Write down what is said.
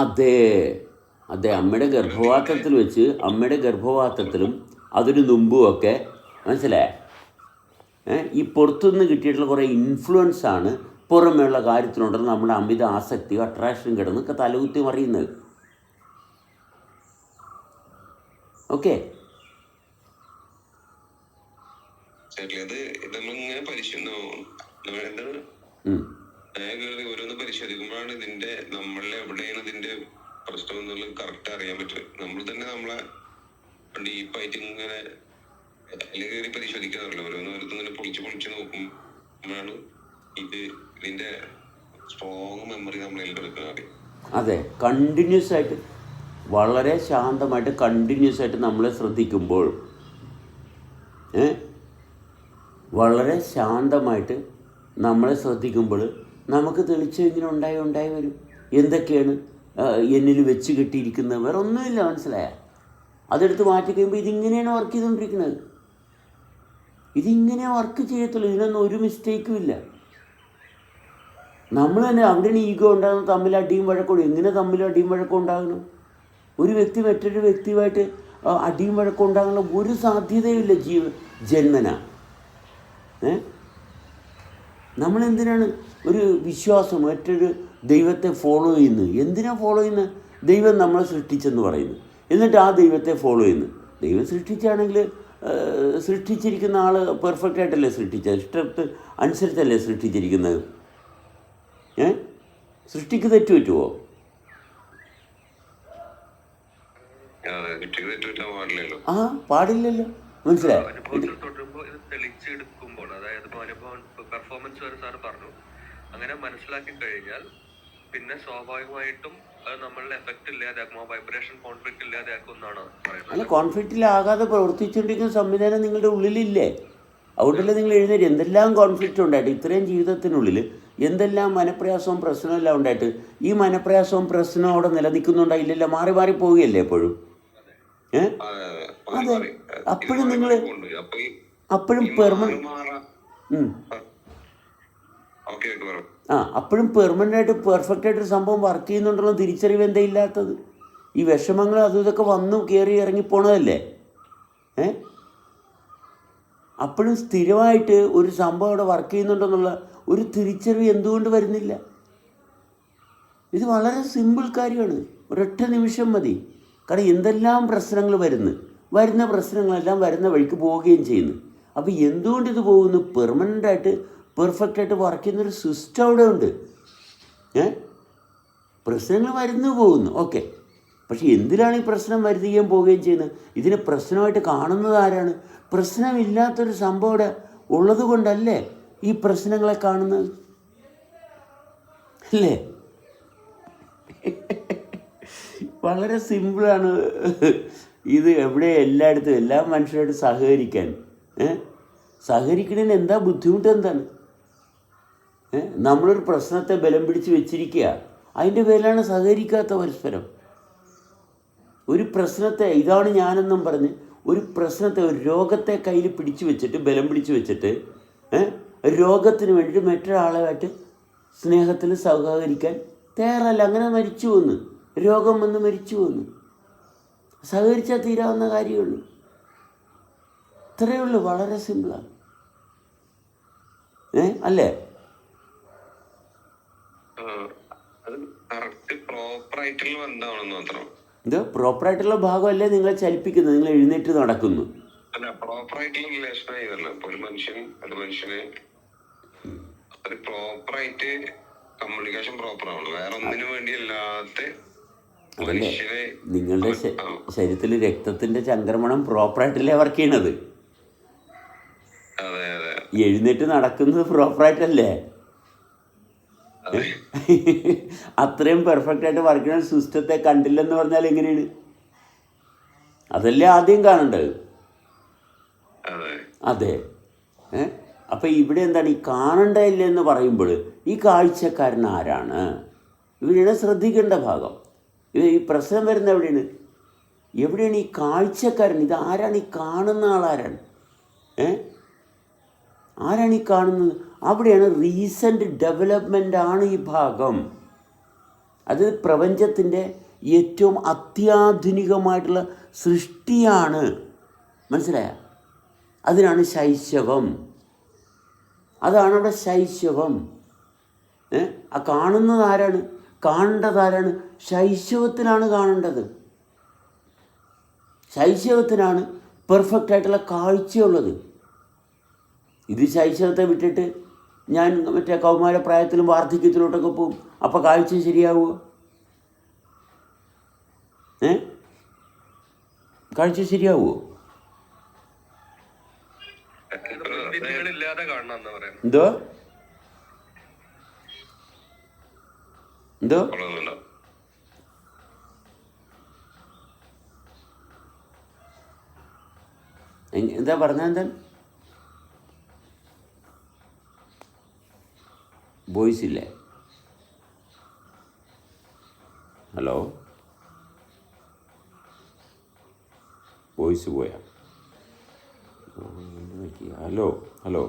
അതെ. അതെ അമ്മയുടെ ഗർഭപാത്രത്തിൽ വെച്ച് അമ്മയുടെ ഗർഭപാത്രത്തിലും അതിന് മുമ്പുമൊക്കെ ഒക്കെ ഏ, ഈ പുറത്തുനിന്ന് കിട്ടിയിട്ടുള്ള കുറേ ഇൻഫ്ലുവൻസ് ആണ് പുറമേയുള്ള കാര്യത്തിനുണ്ടെന്ന് നമ്മുടെ അമിത ആസക്തി അട്രാക്ഷൻ കിടന്ന് തലകുത്തി മറിയുന്നത്. ഓക്കെ? അത് നമ്മളിങ്ങനെ ഞാൻ കേറി ഓരോന്ന് പരിശോധിക്കുമ്പോഴാണ് ഇതിന്റെ നമ്മളിൽ എവിടെയാണ് ഇതിന്റെ പ്രശ്നം എന്നുള്ളത് കറക്റ്റ് അറിയാൻ പറ്റും നമ്മൾ തന്നെ നമ്മളെ ഡീപ്പായിട്ട് ഇങ്ങനെ അതിൽ കയറി പരിശോധിക്കാറില്ല. ഓരോന്ന് ഓരോന്ന് ഇങ്ങനെ പൊളിച്ച് പൊളിച്ച് നോക്കുമ്പോഴാണ് ഇത് ഇതിന്റെ സ്ട്രോങ് മെമ്മറി നമ്മളിൽ എടുക്കുന്നത് അതെ കണ്ടിന്യൂസ് ആയിട്ട് വളരെ ശാന്തമായിട്ട് കണ്ടിന്യൂസ് ആയിട്ട് നമ്മളെ ശ്രദ്ധിക്കുമ്പോൾ വളരെ ശാന്തമായിട്ട് നമ്മളെ ശ്രദ്ധിക്കുമ്പോൾ നമുക്ക് തെളിച്ചം ഇങ്ങനെ ഉണ്ടായി ഉണ്ടായി വരും. എന്തൊക്കെയാണ് എന്നിൽ വെച്ച് കെട്ടിയിരിക്കുന്നത്? വേറെ ഒന്നുമില്ല മനസ്സിലായ? അതെടുത്ത് മാറ്റി കഴിയുമ്പോൾ ഇതിങ്ങനെയാണ് വർക്ക് ചെയ്തുകൊണ്ടിരിക്കുന്നത്. ഇതിങ്ങനെ വർക്ക് ചെയ്യത്തുള്ളൂ. ഇതിനൊന്നും ഒരു മിസ്റ്റേക്കും ഇല്ല. നമ്മൾ തന്നെ അവിടെയാണ് ഈഗോ ഉണ്ടാകുന്നത് തമ്മിൽ അടിയും വഴക്കവും എങ്ങനെ തമ്മിൽ അടിയും വഴക്കം ഉണ്ടാകണം ഒരു വ്യക്തി മറ്റൊരു വ്യക്തിയുമായിട്ട് അടിയും വഴക്കം ഉണ്ടാകാനുള്ള ഒരു സാധ്യതയുമില്ല ജീവ ജന്മന. ഏ? നമ്മൾ എന്തിനാണ് ഒരു വിശ്വാസം മറ്റൊരു ദൈവത്തെ ഫോളോ ചെയ്യുന്നത്? എന്തിനാണ് ഫോളോ ചെയ്യുന്നത്? ദൈവം നമ്മളെ സൃഷ്ടിച്ചെന്ന് പറയുന്നു. എന്നിട്ട് ആ ദൈവത്തെ ഫോളോ ചെയ്യുന്നു. ദൈവം സൃഷ്ടിച്ചാണെങ്കിൽ സൃഷ്ടിച്ചിരിക്കുന്ന ആൾ പെർഫെക്റ്റ് ആയിട്ടല്ലേ സൃഷ്ടിച്ചത്? ഇഷ്ടത്ത് അനുസരിച്ചല്ലേ സൃഷ്ടിച്ചിരിക്കുന്നത്? ഏ? സൃഷ്ടിക്ക് തെറ്റു പറ്റുമോ ആ പാടില്ലല്ലോ. മനസ്സിലായോ? പെർഫോമൻസ് വരെ സാർ പറഞ്ഞു. അങ്ങനെ മനസ്സിലാക്കി കഴിഞ്ഞാൽ പിന്നെ സ്വാഭാവികമായിട്ടും അത് നമ്മളുടെ എഫക്റ്റ് ഇല്ലാതാക്കും ആ വൈബ്രേഷൻ കോൺഫ്ലിക്റ്റ് ഇല്ലാതാക്കും എന്നാണ് അല്ല കോൺഫ്ലിക്റ്റിലാകാതെ പ്രവർത്തിച്ചുകൊണ്ടിരിക്കുന്ന സംവിധാനം നിങ്ങളുടെ ഉള്ളിലില്ലേ? അതുകൊണ്ടല്ലേ നിങ്ങൾ എഴുന്നേറ്റ് എന്തെല്ലാം കോൺഫ്ലിക്റ്റ് ഉണ്ടായിട്ട് ഇത്രയും ജീവിതത്തിനുള്ളിൽ എന്തെല്ലാം മനപ്രയാസവും പ്രശ്നവും എല്ലാം ഉണ്ടായിട്ട് ഈ മനപ്രയാസവും പ്രശ്നവും അവിടെ നിലനിൽക്കുന്നുണ്ടോ ഇല്ലല്ലോ? മാറി മാറി പോവുകയല്ലേ എപ്പോഴും? ഏ? അതെ. അപ്പോഴും ഈ അപ്പോഴും ഈ പെർമ മാറി മാറാ ഉം. ഓക്കെ ഓക്കെ പറ ആ അപ്പോഴും പെർമനന്റ് ആയിട്ട് പെർഫെക്റ്റ് ആയിട്ട് സംഭവം വർക്ക് ചെയ്യുന്നുണ്ടല്ലോ തിരിച്ചറിവ് എന്താ ഇല്ലാത്തത്? ഈ വിഷമങ്ങൾ അതും ഇതൊക്കെ വന്നു കയറി ഇറങ്ങി പോണതല്ലേ? ഏ? അപ്പോഴും സ്ഥിരമായിട്ട് ഒരു സംഭവം അവിടെ വർക്ക് ചെയ്യുന്നുണ്ടെന്നുള്ള ഒരു തിരിച്ചറിവ് എന്തുകൊണ്ട് വരുന്നില്ല? ഇത് വളരെ സിമ്പിൾ കാര്യമാണ്. ഒരൊറ്റ നിമിഷം മതി. കാരണം എന്തെല്ലാം പ്രശ്നങ്ങൾ വരുന്നു? വരുന്ന പ്രശ്നങ്ങളെല്ലാം വരുന്ന വഴിക്ക് പോവുകയും ചെയ്യുന്നു. അപ്പോൾ എന്തുകൊണ്ട് ഇത് പോകുന്നു? പെർമനന്റ് ആയിട്ട് പെർഫെക്റ്റ് ആയിട്ട് വർക്ക് ചെയ്യുന്നൊരു സിസ്റ്റം അവിടെ ഉണ്ട് ഏ? പ്രശ്നങ്ങൾ വരുന്നു പോകുന്നു. ഓക്കെ പക്ഷെ എന്തിനാണ് ഈ പ്രശ്നം വരുത്തുകയും പോവുകയും ചെയ്യുന്നത്? ഇതിനെ പ്രശ്നമായിട്ട് കാണുന്നത് ആരാണ്? പ്രശ്നമില്ലാത്തൊരു സംഭവം അവിടെ ഉള്ളത് കൊണ്ടല്ലേ ഈ പ്രശ്നങ്ങളെ കാണുന്നത്? അല്ലേ? വളരെ സിമ്പിളാണ് ഇത് എവിടെ എല്ലായിടത്തും എല്ലാ മനുഷ്യരായിട്ട് സഹകരിക്കാൻ. ഏ? സഹകരിക്കണതിന് എന്താ ബുദ്ധിമുട്ട് എന്താണ്? നമ്മളൊരു പ്രശ്നത്തെ ബലം പിടിച്ച് വെച്ചിരിക്കുക. അതിന്റെ പേരിലാണ് സഹകരിക്കാത്ത പരസ്പരം. ഒരു പ്രശ്നത്തെ ഇതാണ് ഞാനെന്നും പറഞ്ഞ് ഒരു പ്രശ്നത്തെ ഒരു രോഗത്തെ കയ്യിൽ പിടിച്ചു വെച്ചിട്ട് ബലം പിടിച്ചു വെച്ചിട്ട് രോഗത്തിന് വേണ്ടിയിട്ട് മറ്റൊരാളുമായിട്ട് സ്നേഹത്തിൽ സഹകരിക്കാൻ തയ്യാറല്ല. അങ്ങനെ മരിച്ചു വന്ന് രോഗം വന്ന് മരിച്ചു വന്ന് സഹകരിച്ചാൽ തീരാവുന്ന കാര്യമുള്ളൂ. ഇത്രയേ ഉള്ളൂ. വളരെ സിമ്പിളാണ്. ഏ? അല്ലേ ആ, അത് കറക്റ്റ് പ്രോപ്പർ ആയിട്ടുള്ള ബന്ധമാണെന്ന് മാത്രം. ഇത് ഭാഗമല്ലേ നിങ്ങളെ ചലിപ്പിക്കുന്നത്? നിങ്ങൾ എഴുന്നേറ്റ് നടക്കുന്നു. അല്ല പ്രോപ്പർ ആയിട്ടുള്ള റിലേഷൻ ആയതല്ല. ഇപ്പൊ ഒരു മനുഷ്യൻ ഒരു മനുഷ്യന് ഒരു പ്രോപ്പർ ആയിട്ട് കമ്മ്യൂണിക്കേഷൻ പ്രോപ്പർ വേറെ ഒന്നിനു വേണ്ടി അല്ലാത്ത അതല്ലേ? മനുഷ്യനെ നിങ്ങളുടെ ശരീരത്തിൽ രക്തത്തിന്റെ ചംക്രമണം പ്രോപ്പറായിട്ടല്ലേ വർക്ക് ചെയ്യണത്? എഴുന്നേറ്റ് നടക്കുന്നത് പ്രോപ്പറായിട്ടല്ലേ അത്രയും പെർഫെക്റ്റ് ആയിട്ട് വർക്ക് ചെയ്യുന്ന സിസ്റ്റത്തെ കണ്ടില്ലെന്ന് പറഞ്ഞാൽ എങ്ങനെയാണ്? അതല്ലേ ആദ്യം കാണേണ്ടത്. അതെ. ഏ? ഇവിടെ എന്താണ്? ഈ കാണണ്ടയില്ല എന്ന് പറയുമ്പോൾ ഈ കാഴ്ചക്കാരൻ ആരാണ്? ഇവരാണ് ശ്രദ്ധിക്കേണ്ട ഭാഗം. ഇത് ഈ പ്രശ്നം വരുന്ന എവിടെയാണ്? എവിടെയാണ് ഈ കാഴ്ചക്കാരൻ? ഇത് ആരാണ്? ഈ കാണുന്ന ആളാരാണ്? ഏ? ആരാണ് ഈ കാണുന്നത്? അവിടെയാണ് റീസെന്റ് ആണ് ഈ ഭാഗം. അത് പ്രപഞ്ചത്തിന്റെ ഏറ്റവും അത്യാധുനികമായിട്ടുള്ള സൃഷ്ടിയാണ്. മനസ്സിലായ? അതിനാണ് ശൈശവം. അതാണ് അവിടെ ശൈശവം. ആ കാണുന്നത് ആരാണ്? കാണേണ്ടത് ആരാണ്? ശൈശവത്തിനാണ് കാണേണ്ടത്. ശൈശവത്തിനാണ് പെർഫെക്റ്റ് ആയിട്ടുള്ള കാഴ്ചയുള്ളത്. ഇത് ശൈശവത്തെ വിട്ടിട്ട് ഞാൻ മറ്റേ കൗമാര പ്രായത്തിലും വാർദ്ധക്യത്തിലോട്ടൊക്കെ പോകും. അപ്പോൾ കാഴ്ച ശരിയാവുമോ ഏ? കാഴ്ച ശരിയാവുമോ എന്തോ? എന്തോ? എന്താ പറഞ്ഞ എന്താ വോയിസ് ഇല്ലേ ഹലോ? വോയിസ് പോയാ? ഹലോ? ഹലോ?